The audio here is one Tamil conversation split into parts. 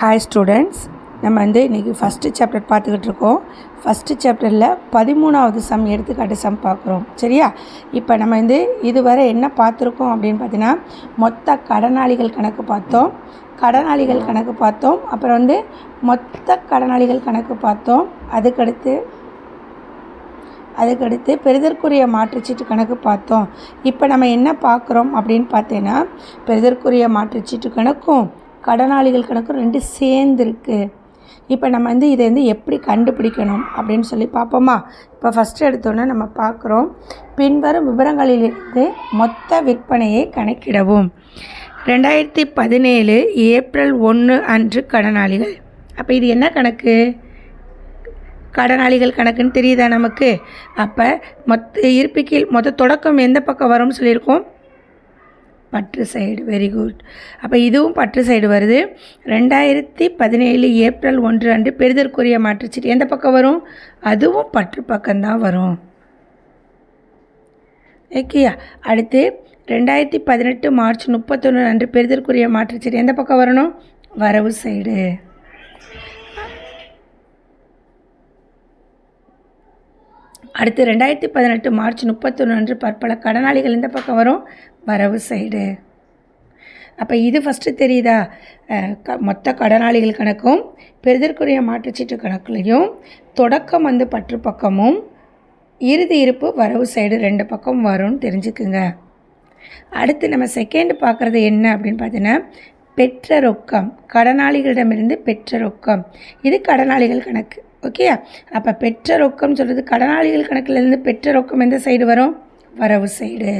ஹாய் ஸ்டூடெண்ட்ஸ் நம்ம வந்து இன்றைக்கி ஃபஸ்ட்டு சாப்டர் பார்த்துக்கிட்டு இருக்கோம். ஃபஸ்ட்டு சாப்டரில் பதிமூணாவது சம் எடுத்துக்காட்டு சம் பார்க்குறோம். சரியா? இப்போ நம்ம வந்து இதுவரை என்ன பார்த்துருக்கோம் அப்படின்னு பார்த்தீங்கன்னா மொத்த கடனாளிகள் கணக்கு பார்த்தோம். கடனாளிகள் கணக்கு பார்த்தோம். அப்புறம் வந்து மொத்த கடனாளிகள் கணக்கு பார்த்தோம். அதுக்கடுத்து அதுக்கடுத்து பெரிதற்குரிய மாற்றுச்சீட்டு கணக்கு பார்த்தோம். இப்போ நம்ம என்ன பார்க்குறோம் அப்படின்னு பார்த்தீங்கன்னா பெரிதற்குரிய மாற்றுச்சீட்டு கணக்கும் கடனாளிகள் கணக்கும் ரெண்டு சேர்ந்துருக்கு. இப்போ நம்ம வந்து இதை வந்து எப்படி கண்டுபிடிக்கணும் அப்படின்னு சொல்லி பார்ப்போமா? இப்போ ஃபஸ்ட்டு எடுத்தோன்னே நம்ம பார்க்குறோம். பின்வரும் விவரங்களிலிருந்து மொத்த விற்பனையை கணக்கிடவும். ரெண்டாயிரத்தி பதினேழு ஏப்ரல் ஒன்று அன்று கடனாளிகள். அப்போ இது என்ன கணக்கு? கடனாளிகள் கணக்குன்னு தெரியுதா நமக்கு? அப்போ மொத்த இருப்பிக்கீழ் மொத்த தொடக்கம் எந்த பக்கம் வரும்னு சொல்லியிருக்கோம். பற்று சைடு வெரி குட் அப்போ இதுவும் பற்று சைடு வருது. ரெண்டாயிரத்தி பதினேழு ஏப்ரல் ஒன்று அன்று பெரிதற்குரிய மாற்றுச்சீட்டு எந்த பக்கம் வரும்? அதுவும் பற்று பக்கம்தான் வரும். ஓகேயா அடுத்து ரெண்டாயிரத்தி பதினெட்டு மார்ச் முப்பத்தொன்று அன்று பெரிதற்குரிய மாற்றுச்சீட்டு எந்த பக்கம் வரணும்? வரவு சைடு. அடுத்து ரெண்டாயிரத்தி பதினெட்டு மார்ச் முப்பத்தொன்று அன்று பற்பல கடனாளிகள் இந்த பக்கம் வரும்? வரவு சைடு அப்போ இது ஃபஸ்ட்டு தெரியுதா? க மொத்த கடனாளிகள் கணக்கும் பெரிதற்குரிய மாற்றுச்சீட்டு கணக்குலையும் தொடக்கம் வந்து பற்று பக்கமும் இறுதி இருப்பு வரவு சைடு ரெண்டு பக்கம் வரும்னு தெரிஞ்சுக்குங்க. அடுத்து நம்ம செகண்ட் பார்க்குறது என்ன அப்படின்னு பார்த்தீங்கன்னா பெற்ற ரொக்கம் கடனாளிகளிடமிருந்து பெற்ற ரொக்கம். இது கடனாளிகள் கணக்கு ஓகே அப்போ பெற்ற ரொக்கம் சொல்கிறது கடனாளிகள் கணக்கிலேருந்து பெற்ற ரொக்கம் எந்த சைடு வரும்? வரவு சைடு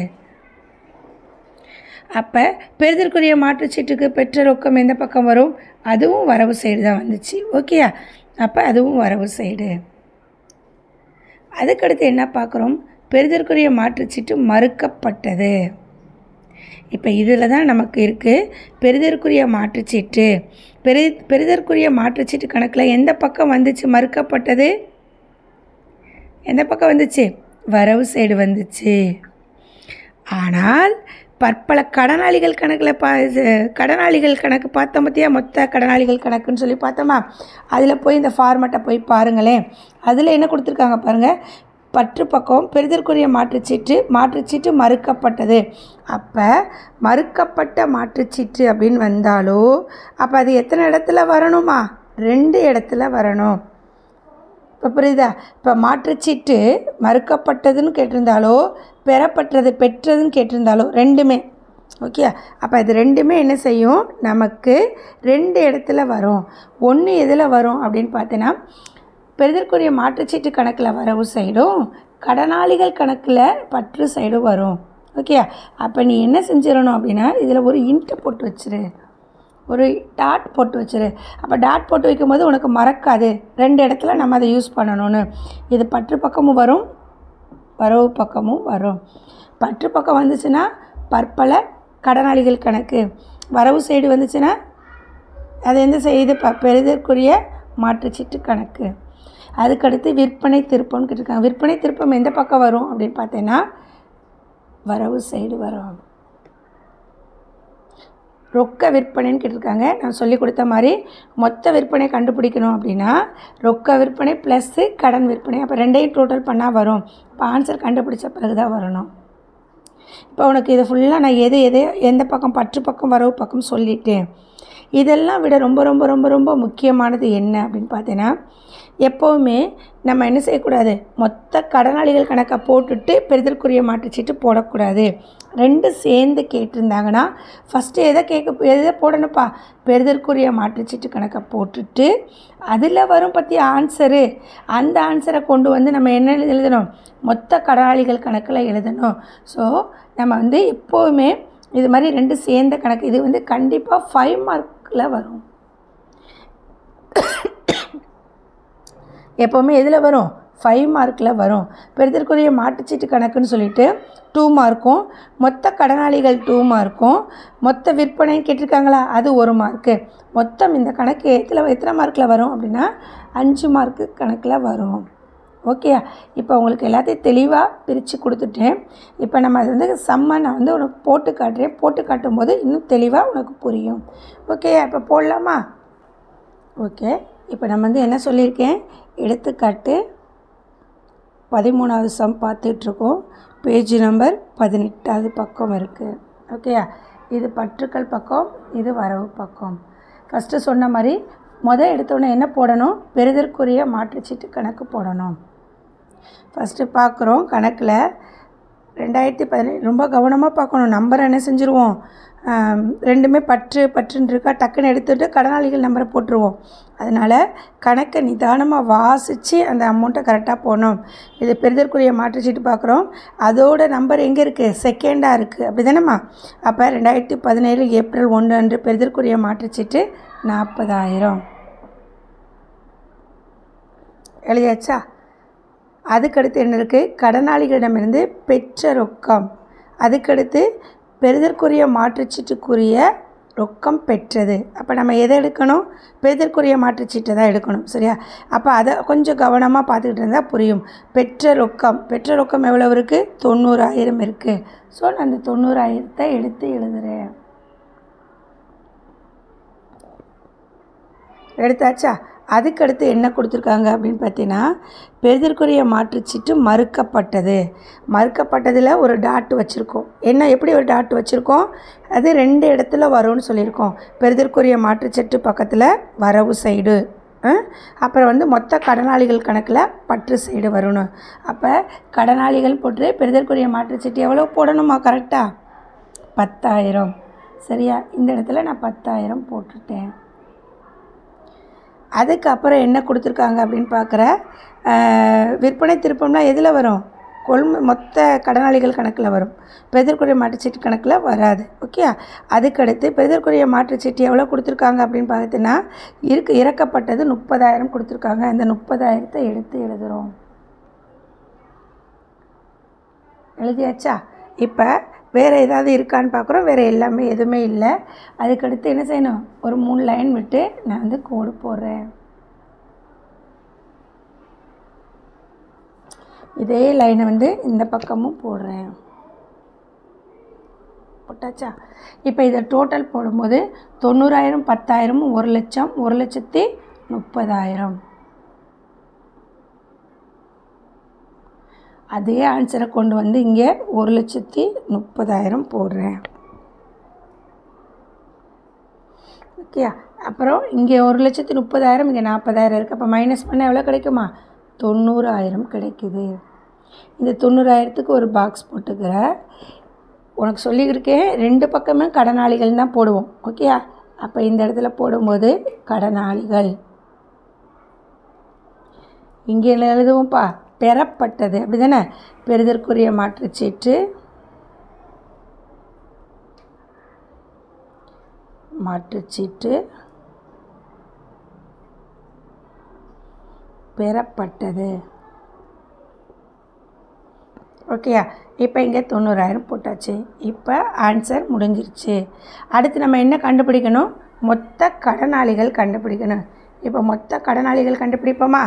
அப்போ பெரிதற்குரிய மாற்றுச்சீட்டுக்கு பெற்ற ரொக்கம் எந்த பக்கம் வரும்? அதுவும் வரவு சைடு தான் வந்துச்சு. ஓகேயா அப்போ அதுவும் வரவு சைடு. அதுக்கடுத்து என்ன பார்க்குறோம் பெரிதற்குரிய மாற்றுச்சீட்டு மறுக்கப்பட்டது. இப்போ இதில் தான் நமக்கு இருக்குது பெரிதற்குரிய மாற்றுச்சீட்டு. பெரி பெரிதற்குரிய மாற்றுச்சீட்டு கணக்கில் எந்த பக்கம் வந்துச்சு? மறுக்கப்பட்டது? எந்த பக்கம் வந்துச்சு? வரவு சைடு வந்துச்சு. ஆனால் பற்பல கடனாளிகள் கணக்கில் பா இது கடனாளிகள் கணக்கு பார்த்தோம் பார்த்தியா மொத்த கடனாளிகள் கணக்குன்னு சொல்லி பார்த்தோமா? அதில் போய் இந்த ஃபார்மேட்டை போய் பாருங்களேன். அதில் என்ன கொடுத்துருக்காங்க பாருங்கள் பற்று பக்கம் பெரிதற்குரிய மாற்றுச்சீட்டு மாற்றுச்சீட்டு மறுக்கப்பட்டது. அப்போ மறுக்கப்பட்ட மாற்றுச்சீட்டு அப்படின்னு வந்தாலோ அப்போ அது எத்தனை இடத்துல வரணுமா? ரெண்டு இடத்துல வரணும். இப்போ புரியுதா? இப்போ மாற்றுச்சீட்டு மறுக்கப்பட்டதுன்னு கேட்டிருந்தாலோ பெறப்பட்டது பெற்றதுன்னு கேட்டிருந்தாலோ ரெண்டுமே. ஓகே அப்போ இது ரெண்டுமே என்ன செய்யும்? நமக்கு ரெண்டு இடத்துல வரும். ஒன்று எதில் வரும் அப்படின்னு பார்த்தீங்கன்னா பெரிதற்குரிய மாற்றுச்சீட்டு கணக்கில் வரவு சைடும் கடனாளிகள் கணக்கில் பற்று சைடும் வரும். ஓகே அப்போ நீ என்ன செஞ்சிடணும் அப்படின்னா இதில் ஒரு இன்ட்டு போட்டு வச்சிரு. ஒரு டாட் போட்டு வச்சிரு. அப்போ டாட் போட்டு வைக்கும்போது உனக்கு மறக்காது. ரெண்டு இடத்துல நம்ம அதை யூஸ் பண்ணணும்னு. இது பற்று பக்கமும் வரும் வரவு பக்கமும் வரும். பற்று பக்கம் வந்துச்சுன்னா பற்பல கடனாளிகள் கணக்கு. வரவு சைடு வந்துச்சுன்னா அது எந்த செய்து ப பெரிதற்குரிய மாற்றுச்சீட்டு கணக்கு. அதுக்கடுத்து விற்பனை திருப்பம்னு கேட்டிருக்காங்க. விற்பனை திருப்பம் எந்த பக்கம் வரும் அப்படின்னு பார்த்தீங்கன்னா வரவு சைடு வரும். ரொக்க விற்பனைன்னு கேட்டிருக்காங்க. நான் சொல்லி கொடுத்த மாதிரி மொத்த விற்பனை கண்டுபிடிக்கணும் அப்படின்னா ரொக்க விற்பனை ப்ளஸ்ஸு கடன் விற்பனை. அப்போ ரெண்டையும் டோட்டல் பண்ணால் வரும். இப்போ ஆன்சர் கண்டுபிடிச்ச பிறகு தான் வரணும். இப்போ உனக்கு இது ஃபுல்லாக நான் எது எது எந்த பக்கம் பற்று பக்கம் வரவு பக்கம் சொல்லிட்டேன் இதெல்லாம் விட ரொம்ப ரொம்ப ரொம்ப ரொம்ப முக்கியமானது என்ன அப்படின்னு பார்த்தீங்கன்னா எப்போவுமே நம்ம என்ன செய்யக்கூடாது? மொத்த கடனாளிகள் கணக்கை போட்டுட்டு பெரிதற்குரிய மாற்றுச்சீட்டு போடக்கூடாது. ரெண்டு சேர்ந்து கேட்டிருந்தாங்கன்னா ஃபஸ்ட்டு எதை கேட்க எதை போடணும்ப்பா? பெரிதற்குரிய மாற்றுச்சீட்டு கணக்கை போட்டுட்டு அதில் வரும் பற்றி ஆன்சரு அந்த ஆன்சரை கொண்டு வந்து நம்ம என்ன எழுதணும்? மொத்த கடனாளிகள் கணக்கில் எழுதணும். ஸோ நம்ம வந்து எப்போவுமே இது மாதிரி ரெண்டு சேர்ந்த கணக்கு இது வந்து கண்டிப்பாக ஃபைவ் மார்க் மார்க்கில் வரும். எப்போவுமே எதில் வரும். ஃபைவ் மார்க்கில் வரும். பெருதற்குரிய மாட்டுச்சீட்டு கணக்குன்னு சொல்லிட்டு டூ மார்க்கும் மொத்த கடனாளிகள் டூ மார்க்கும் மொத்த விற்பனைன்னு கேட்டிருக்காங்களா? அது ஒரு மார்க்கு மொத்தம் இந்த கணக்கு எத்தனை எத்தனை மார்க்கில் வரும் அப்படின்னா அஞ்சு மார்க்கு கணக்கில் வரும். ஓகேயா இப்போ உங்களுக்கு எல்லாத்தையும் தெளிவாக பிரித்து கொடுத்துட்டேன். இப்போ நம்ம அது வந்து செம்ம நான் வந்து உனக்கு போட்டு காட்டுறேன். போட்டு காட்டும்போது இன்னும் தெளிவாக உனக்கு புரியும். ஓகேயா இப்போ போடலாமா? ஓகே இப்போ நம்ம வந்து என்ன சொல்லியிருக்கேன்? எடுத்துக்காட்டு பதிமூணாவது சம் பார்த்துட்ருக்கோம். பேஜ் நம்பர் பதினெட்டாவது பக்கம் இருக்குது ஓகேயா இது பற்றுக்கள் பக்கம் இது வரவு பக்கம். ஃபஸ்ட்டு சொன்ன மாதிரி மொதல் எடுத்தோடனே என்ன போடணும்? பெறுதற்குரிய மாற்றுச்சீட்டு கணக்கு போடணும். ஃபஸ்ட்டு பார்க்குறோம் கணக்கில். ரெண்டாயிரத்தி பதினேழு ரொம்ப கவனமாக பார்க்கணும். நம்பரை என்ன செஞ்சுருவோம்? ரெண்டுமே பற்று பற்றுன்னு இருக்கா? டக்குன்னு எடுத்துகிட்டு கடனாளிகள் நம்பரை போட்டுருவோம். அதனால் கணக்கை நிதானமாக வாசித்து அந்த அமௌண்ட்டை கரெக்டாக போகணும் இது பெரிதற்குரிய மாற்றுச்சீட்டு பார்க்குறோம் அதோட நம்பர் எங்கே இருக்குது செகண்டாக இருக்குது அப்படி தானேம்மா அப்போ ரெண்டாயிரத்தி பதினேழு ஏப்ரல் ஒன்று அன்று பெரிதற்குரிய மாற்றுச்சீட்டு நாற்பதாயிரம். எழுதியாச்சா? அதுக்கடுத்து என்ன இருக்குது கடனாளிகளிடமிருந்து பெற்ற ரொக்கம். அதுக்கடுத்து பெறுதற்குரிய மாற்றுச்சீட்டுக்குரிய ரொக்கம் பெற்றது. அப்போ நம்ம எதை எடுக்கணும்? பெறுதற்குரிய மாற்றுச்சீட்டை தான் எடுக்கணும் சரியா? அப்போ அதை கொஞ்சம் கவனமாக பார்த்துக்கிட்டு இருந்தால் புரியும். பெற்ற ரொக்கம். பெற்ற ரொக்கம் எவ்வளோ இருக்குது தொண்ணூறாயிரம் இருக்குது ஸோ நான் அந்த தொண்ணூறாயிரத்தை எடுத்து எழுதுகிறேன் எடுத்தாச்சா? அதுக்கடுத்து என்ன கொடுத்துருக்காங்க அப்படின்னு பார்த்தீங்கன்னா பெறுதற்குரிய மாற்றுச்சீட்டு மறுக்கப்பட்டது. மறுக்கப்பட்டதில் ஒரு டாட் வச்சுருக்கோம். என்ன எப்படி ஒரு டாட் வச்சுருக்கோம்? அது ரெண்டு இடத்துல வரும்னு சொல்லியிருக்கோம். பெறுதற்குரிய மாற்றுச்சீட்டு பக்கத்தில் வரவு சைடு. அப்புறம் வந்து மொத்த கடனாளிகள் கணக்கில் பற்று சைடு வரணும் அப்போ கடனாளிகள் போட்டு பெறுதற்குரிய மாற்றுச்சீட்டு எவ்வளோ போடணுமா? கரெக்டாக பத்தாயிரம். சரியா? இந்த இடத்துல நான் பத்தாயிரம் போட்டுட்டேன். அதுக்கப்புறம் என்ன கொடுத்துருக்காங்க அப்படின்னு பார்க்குற விற்பனை திருப்பம்னா எதில் வரும்? கொள்மு மொத்த கடனாளிகள் கணக்கில் வரும். பெதற்குரிய மாற்றுச்சீட்டு கணக்கில் வராது. ஓகே அதுக்கடுத்து பெதற்குரிய மாற்றுச்சீட்டு எவ்வளோ கொடுத்துருக்காங்க அப்படின்னு பார்த்தீங்கன்னா இருக்கு இறக்கப்பட்டது முப்பதாயிரம் கொடுத்துருக்காங்க. அந்த முப்பதாயிரத்தை எடுத்து எழுதுகிறோம் எழுதியாச்சா? இப்போ வேறு ஏதாவது இருக்கான்னு பார்க்குறோம். வேறு எல்லாமே எதுவுமே இல்லை. அதுக்கடுத்து என்ன செய்யணும்? ஒரு மூணு லைன் விட்டு நான் வந்து கோடு போடுறேன். இதே லைனை வந்து இந்த பக்கமும் போடுறேன். போட்டாச்சா? இப்போ இதை டோட்டல் போடும்போது தொண்ணூறாயிரம் பத்தாயிரமும் ஒரு லட்சம் ஒரு லட்சத்தி முப்பதாயிரம். அதே ஆன்சரை கொண்டு வந்து இங்கே ஒரு லட்சத்தி முப்பதாயிரம் போடுறேன். ஓகே அப்புறம் இங்கே ஒரு லட்சத்தி முப்பதாயிரம் இங்கே நாற்பதாயிரம் இருக்குது அப்போ மைனஸ் பண்ணால் எவ்வளோ கிடைக்குமா? தொண்ணூறாயிரம் கிடைக்குது. இந்த தொண்ணூறாயிரத்துக்கு ஒரு பாக்ஸ் போட்டுக்கிற உனக்கு சொல்லியிருக்கேன் ரெண்டு பக்கமே கடனாளிகள் தான் போடுவோம். ஓகே அப்போ இந்த இடத்துல போடும்போது கடனாளிகள். இங்கே எழுதுவோம்ப்பா. பெறப்பட்டது. அப்படி தானே பெறுதற்குரிய மாற்றுச்சீட்டு மாற்றுச்சீட்டு பெறப்பட்டது. ஓகேயா இப்போ இங்கே தொண்ணூறாயிரம் போட்டாச்சு. இப்போ ஆன்சர் முடிஞ்சிருச்சு. அடுத்து நம்ம என்ன கண்டுபிடிக்கணும்? மொத்த கடனாளிகள் கண்டுபிடிக்கணும். இப்போ மொத்த கடனாளிகள் கண்டுபிடிப்போமா?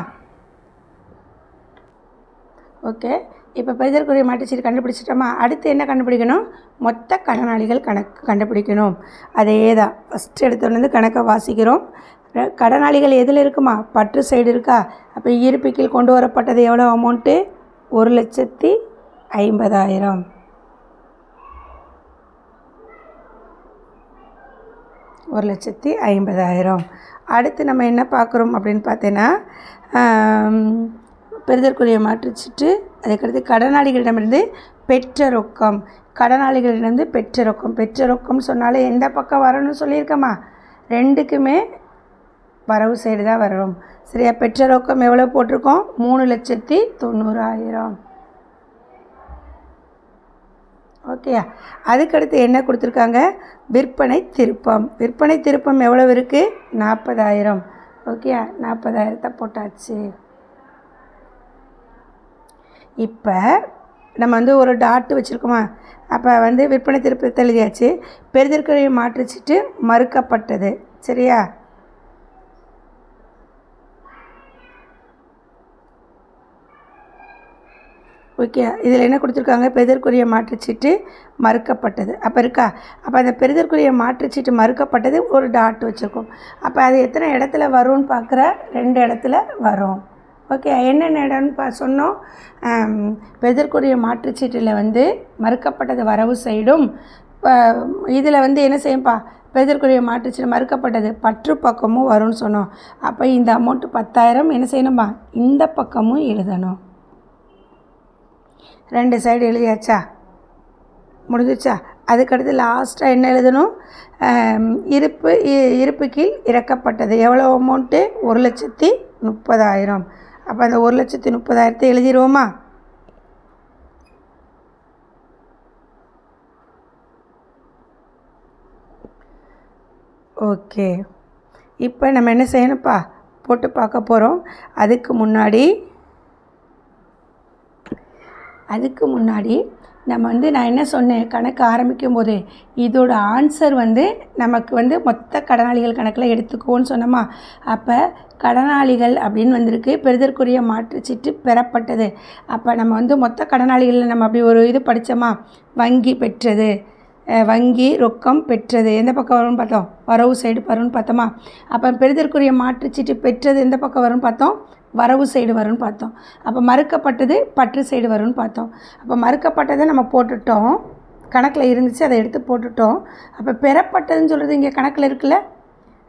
ஓகே? இப்போ பெரிதற்குரிய மாட்டுச்சீட்டு கண்டுபிடிச்சிட்டோமா? அடுத்து என்ன கண்டுபிடிக்கணும்? மொத்த கடனாளிகள் கணக்கு கண்டுபிடிக்கணும். அதே தான் ஃபஸ்ட்டு எடுத்தோன்னு கணக்கை வாசிக்கிறோம். கடனாளிகள் எதில் இருக்குமா? பற்று சைடு இருக்கா? அப்போ ஈர்ப்பிக்கில் கொண்டு வரப்பட்டது எவ்வளோ அமௌண்ட்டு ஒரு லட்சத்தி ஐம்பதாயிரம். ஒரு லட்சத்தி ஐம்பதாயிரம். அடுத்து நம்ம என்ன பார்க்குறோம் அப்படின்னு பார்த்தீங்கன்னா பெறுதற்குரிய மாற்றிச்சிட்டு அதுக்கடுத்து கடனாளிகளிடமிருந்து பெற்ற ரொக்கம். கடனாளிகளிடமிருந்து பெற்ற ரொக்கம். பெற்ற ரொக்கம்னு சொன்னாலே எந்த பக்கம் வரணும்னு சொல்லியிருக்கோமா? ரெண்டுக்குமே வரவு சைடு தான் வரும் சரியா? பெற்ற ரொக்கம் எவ்வளோ போட்டிருக்கோம்? மூணு லட்சத்தி தொண்ணூறாயிரம். ஓகேயா அதுக்கடுத்து என்ன கொடுத்துருக்காங்க? விற்பனை திருப்பம். விற்பனை திருப்பம் எவ்வளோ இருக்குது நாற்பதாயிரம். ஓகேயா நாற்பதாயிரத்தை போட்டாச்சு. இப்போ நம்ம வந்து ஒரு டாட்டு வச்சுருக்கோமா? அப்போ வந்து விற்பனை திருப்பி எழுதியாச்சு. பெரிதற்குரிய மாற்றிச்சிட்டு மறுக்கப்பட்டது. சரியா? ஓகே. இதில் என்ன கொடுத்துருக்காங்க? பெரிதற்குரிய மாற்றுச்சீட்டு மறுக்கப்பட்டது. அப்போ இருக்கா? அப்போ அந்த பெரிதற்குரிய மாற்றுச்சீட்டு மறுக்கப்பட்டது ஒரு டாட் வச்சுருக்கோம். அப்போ அது எத்தனை இடத்துல வரும்னு பார்க்குற ரெண்டு இடத்துல வரும். ஓகே என்னென்ன இடம்னு பா சொன்னோம். பெதற்குரிய மாற்றுச்சீட்டில் வந்து மறுக்கப்பட்டது வரவு சைடும் இதில் வந்து என்ன செய்யும்ப்பா பெதற்குரிய மாற்றுச்சீட்டு மறுக்கப்பட்டது பற்று பக்கமும் வரும்னு சொன்னோம். அப்போ இந்த அமௌண்ட்டு பத்தாயிரம் என்ன செய்யணுமா இந்த பக்கமும் எழுதணும். ரெண்டு சைடு எழுதியாச்சா? முடிஞ்சிச்சா அதுக்கடுத்து லாஸ்ட்டாக என்ன எழுதணும்? இருப்பு இ- இருப்பு கீழ் இறக்கப்பட்டது. எவ்வளோ அமௌண்ட்டு ஒரு லட்சத்தி முப்பதாயிரம். அப்போ அந்த ஒரு லட்சத்தி முப்பதாயிரத்தை எழுதிடுவோமா ஓகே. இப்போ நம்ம என்ன செய்யணும்ப்பா? போட்டு பார்க்க போகிறோம் அதுக்கு முன்னாடி அதுக்கு முன்னாடி நம்ம வந்து நான் என்ன சொன்னேன்? கணக்கு ஆரம்பிக்கும் போது இதோட ஆன்சர் வந்து நமக்கு வந்து மொத்த கடனாளிகள் கணக்கில் எடுத்துக்குவோன்னு சொன்னோமா? அப்போ கடனாளிகள் அப்படின்னு வந்திருக்கு. பெறுதற்குரிய மாற்றுச்சீட்டு பெறப்பட்டது. அப்போ நம்ம வந்து மொத்த கடனாளிகளில் நம்ம அப்படி ஒரு இது படித்தோமா வங்கி பெற்றது. வங்கி ரொக்கம் பெற்றது. எந்த பக்கம் வரும்னு பார்த்தோம்? வரவு சைடு வரும்னு பார்த்தோமா? அப்போ பெறுதற்குரிய மாற்றுச்சீட்டு பெற்றது எந்த பக்கம் வரும்னு பார்த்தோம்? வரவு சைடு வரும்னு பார்த்தோம். அப்போ மறுக்கப்பட்டது பற்று சைடு வரும்னு பார்த்தோம். அப்போ மறுக்கப்பட்டதை நம்ம போட்டுட்டோம். கணக்கில் இருந்துச்சு அதை எடுத்து போட்டுட்டோம். அப்போ பெறப்பட்டதுன்னு சொல்கிறது இங்கே கணக்கில் இருக்குல்ல?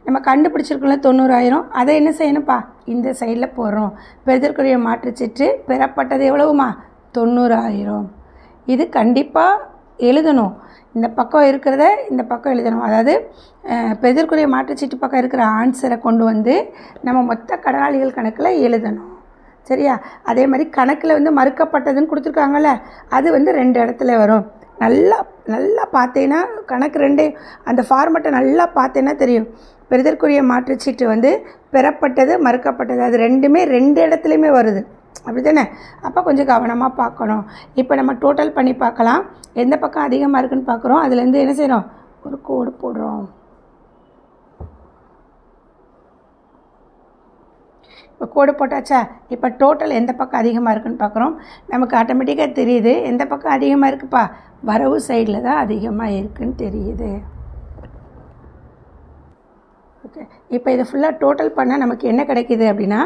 நம்ம கண்டுபிடிச்சிருக்கோம்ல தொண்ணூறாயிரம். அதை என்ன செய்யணும்ப்பா? இந்த சைடில் போடுறோம். பெறுதற்குரிய மாற்றுச்சீட்டு பெறப்பட்டது எவ்வளவுமா? தொண்ணூறாயிரம். இது கண்டிப்பாக எழுதணும். இந்த பக்கம் இருக்கிறத இந்த பக்கம் எழுதணும். அதாவது அஹ், மாற்றுச்சீட்டு பக்கம் இருக்கிற ஆன்சரை கொண்டு வந்து நம்ம மொத்த கடனாளிகள் கணக்கில் எழுதணும். சரியா? அதே மாதிரி கணக்கில் வந்து மறுக்கப்பட்டதுன்னு கொடுத்துருக்காங்கல்ல அது வந்து ரெண்டு இடத்துல வரும். நல்லா நல்லா பார்த்தீங்கன்னா கணக்கு ரெண்டே அந்த ஃபார்மெட்டை நல்லா பார்த்தேன்னா தெரியும். பெறுதற்குரிய மாற்றுச்சீட்டு வந்து பெறப்பட்டது மறுக்கப்பட்டது அது ரெண்டுமே ரெண்டு இடத்துலையுமே வருது. அப்படி தானே அப்போ கொஞ்சம் கவனமாக பார்க்கணும். இப்போ நம்ம டோட்டல் பண்ணி பார்க்கலாம். எந்த பக்கம் அதிகமாக இருக்குன்னு பார்க்குறோம். அதுலேருந்து என்ன செய்கிறோம் ஒரு கோடு போடுறோம். இப்போ கோடு போட்டாச்சா? இப்போ டோட்டல் எந்த பக்கம் அதிகமாக இருக்குன்னு பார்க்குறோம். நமக்கு ஆட்டோமேட்டிக்காக தெரியுது. எந்த பக்கம் அதிகமாக இருக்குப்பா? வரவு சைடில் தான் அதிகமாக இருக்குன்னு தெரியுது. ஓகே இப்போ இதை ஃபுல்லாக டோட்டல் பண்ணால் நமக்கு என்ன கிடைக்கிது அப்படின்னா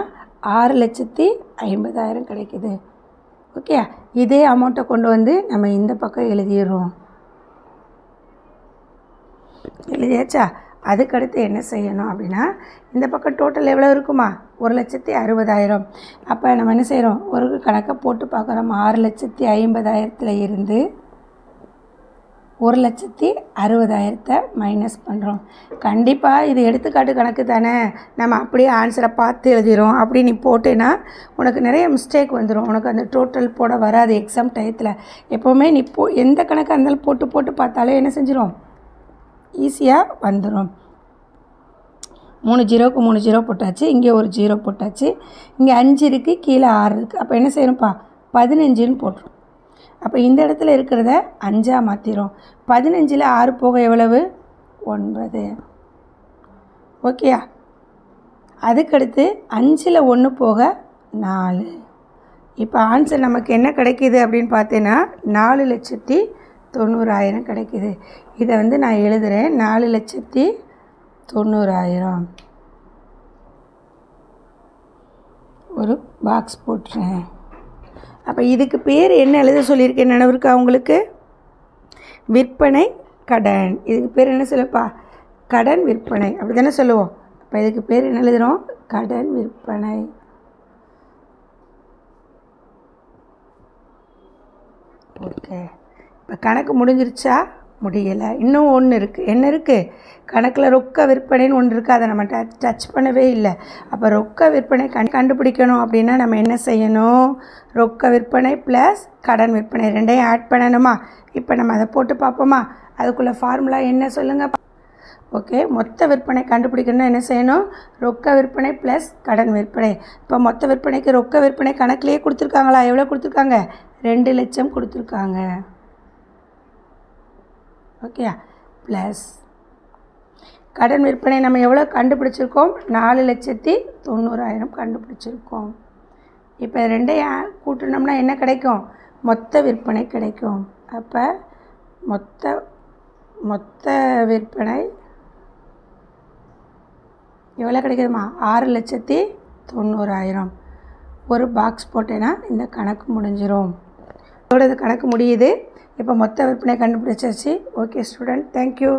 ஆறு லட்சத்தி ஐம்பதாயிரம் கிடைக்குது. ஓகே? இதே அமௌண்ட்டை கொண்டு வந்து நம்ம இந்த பக்கம் எழுதிடுறோம். எழுதியாச்சா? அதுக்கடுத்து என்ன செய்யணும் அப்படின்னா இந்த பக்கம் டோட்டல் எவ்வளோ இருக்குமா? ஒரு லட்சத்தி அறுபதாயிரம். அப்போ நம்ம என்ன செய்கிறோம் ஒரு கணக்கை போட்டு பார்க்குறோம். ஆறு லட்சத்தி ஐம்பதாயிரத்தில் இருந்து ஒரு லட்சத்தி அறுபதாயிரத்தை மைனஸ் பண்ணுறோம் கண்டிப்பாக இது எடுத்துக்காட்டு கணக்கு தானே. நம்ம அப்படியே ஆன்சரை பார்த்து எழுதிடும் அப்படி நீ போட்டேன்னா உனக்கு நிறைய மிஸ்டேக் வந்துடும் உனக்கு அந்த டோட்டல் போட வராது எக்ஸாம் டயத்தில் எப்போவுமே நீ போ எந்த கணக்காக இருந்தாலும் போட்டு போட்டு பார்த்தாலே என்ன செஞ்சிடும் ஈஸியாக வந்துடும் மூணு ஜீரோவுக்கு மூணு ஜீரோ போட்டாச்சு. இங்கே ஒரு ஜீரோ போட்டாச்சு. இங்கே அஞ்சு இருக்குது கீழே ஆறு இருக்குது அப்போ என்ன செய்யணும்ப்பா? பதினஞ்சுன்னு போட்டுரும். அப்போ இந்த இடத்துல இருக்கிறத அஞ்சாக மாற்றிடும் பதினஞ்சில் ஆறு போக எவ்வளவு? ஒன்பது. ஓகேயா அதுக்கடுத்து அஞ்சில் ஒன்று போக நாலு. இப்போ ஆன்சர் நமக்கு என்ன கிடைக்கிது அப்படின்னு பார்த்தீங்கன்னா நாலு லட்சத்தி தொண்ணூறாயிரம் கிடைக்கிது. இதை வந்து நான் எழுதுகிறேன் நாலு லட்சத்தி தொண்ணூறாயிரம். ஒரு பாக்ஸ் போட்டுறேன். அப்போ இதுக்கு பேர் என்ன எழுத சொல்லியிருக்கேன் நினைவு அவங்களுக்கு உங்களுக்கு? விற்பனை கடன். இதுக்கு பேர் என்ன சொல்லுப்பா? கடன் விற்பனை. அப்படி தானே சொல்லுவோம். அப்போ இதுக்கு பேர் என்ன எழுதுகிறோம் கடன் விற்பனை. ஓகே இப்போ கணக்கு முடிஞ்சிருச்சா? முடியலை. இன்னும் ஒன்று இருக்குது என்ன இருக்குது கணக்கில் ரொக்க விற்பனைன்னு ஒன்று இருக்குது அதை நம்ம டச் டச் பண்ணவே இல்லை. அப்போ ரொக்க விற்பனை கண் கண்டுபிடிக்கணும் அப்படின்னா நம்ம என்ன செய்யணும்? ரொக்க விற்பனை ப்ளஸ் கடன் விற்பனை ரெண்டையும் ஆட் பண்ணணுமா? இப்போ நம்ம அதை போட்டு பார்ப்போமா? அதுக்குள்ளே ஃபார்முலா என்ன சொல்லுங்கள் ஓகே மொத்த விற்பனை கண்டுபிடிக்கணும்னா என்ன செய்யணும்? ரொக்க விற்பனை ப்ளஸ் கடன் விற்பனை. இப்போ மொத்த விற்பனைக்கு ரொக்க விற்பனை கணக்கிலேயே கொடுத்துருக்காங்களா? எவ்வளோ கொடுத்துருக்காங்க? ரெண்டு லட்சம் கொடுத்துருக்காங்க. ஓகே ப்ளஸ் கடன் விற்பனை நம்ம எவ்வளோ கண்டுபிடிச்சிருக்கோம்? நாலு லட்சத்தி தொண்ணூறாயிரம் கண்டுபிடிச்சிருக்கோம். இப்போ ரெண்டையும் கூட்டினோம்னா என்ன கிடைக்கும்? மொத்த விற்பனை கிடைக்கும். அப்போ மொத்த மொத்த விற்பனை எவ்வளோ கிடைக்குதுமா? ஆறு லட்சத்தி தொண்ணூறாயிரம். ஒரு பாக்ஸ் போட்டேன்னா இந்த கணக்கு முடிஞ்சிடும் இதோட கணக்கு முடியுது. இப்போ மொத்த விற்பனை கண்டுபிடிச்சாச்சு. Okay student thank you